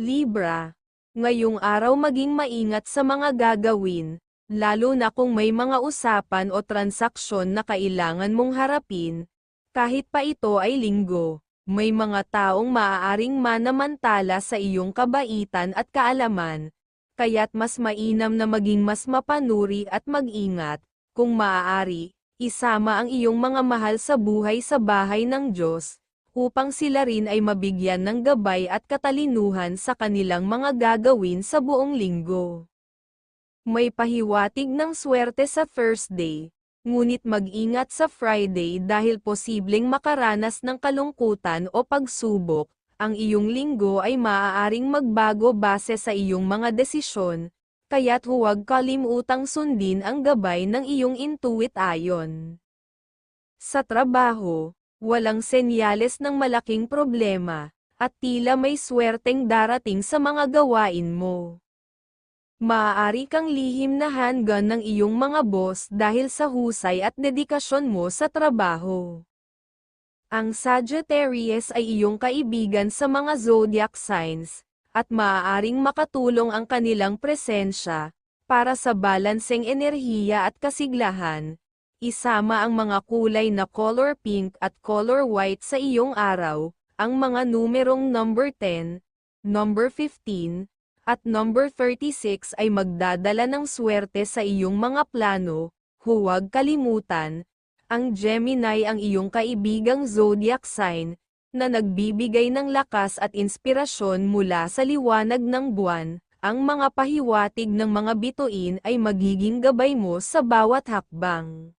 Libra. Ngayong araw maging maingat sa mga gagawin, lalo na kung may mga usapan o transaksyon na kailangan mong harapin, kahit pa ito ay linggo. May mga taong maaaring manamantala sa iyong kabaitan at kaalaman, kaya't mas mainam na maging mas mapanuri at mag-ingat, kung maaari, isama ang iyong mga mahal sa buhay sa bahay ng Diyos, upang sila rin ay mabigyan ng gabay at katalinuhan sa kanilang mga gagawin sa buong linggo. May pahiwatig ng swerte sa Thursday, ngunit mag-ingat sa Friday dahil posibleng makaranas ng kalungkutan o pagsubok, ang iyong linggo ay maaaring magbago base sa iyong mga desisyon, kaya't huwag kalimutang sundin ang gabay ng iyong intuit ayon. Sa trabaho, walang senyales ng malaking problema, at tila may swerteng darating sa mga gawain mo. Maaari kang lihim na handgun ng iyong mga boss dahil sa husay at dedikasyon mo sa trabaho. Ang Sagittarius ay iyong kaibigan sa mga zodiac signs, at maaaring makatulong ang kanilang presensya, para sa balanseng enerhiya at kasiglahan. Isama ang mga kulay na color pink at color white sa iyong araw, ang mga numerong number 10, number 15, at number 36 ay magdadala ng swerte sa iyong mga plano, huwag kalimutan, ang Gemini ang iyong kaibigang zodiac sign, na nagbibigay ng lakas at inspirasyon mula sa liwanag ng buwan, ang mga pahiwatig ng mga bituin ay magiging gabay mo sa bawat hakbang.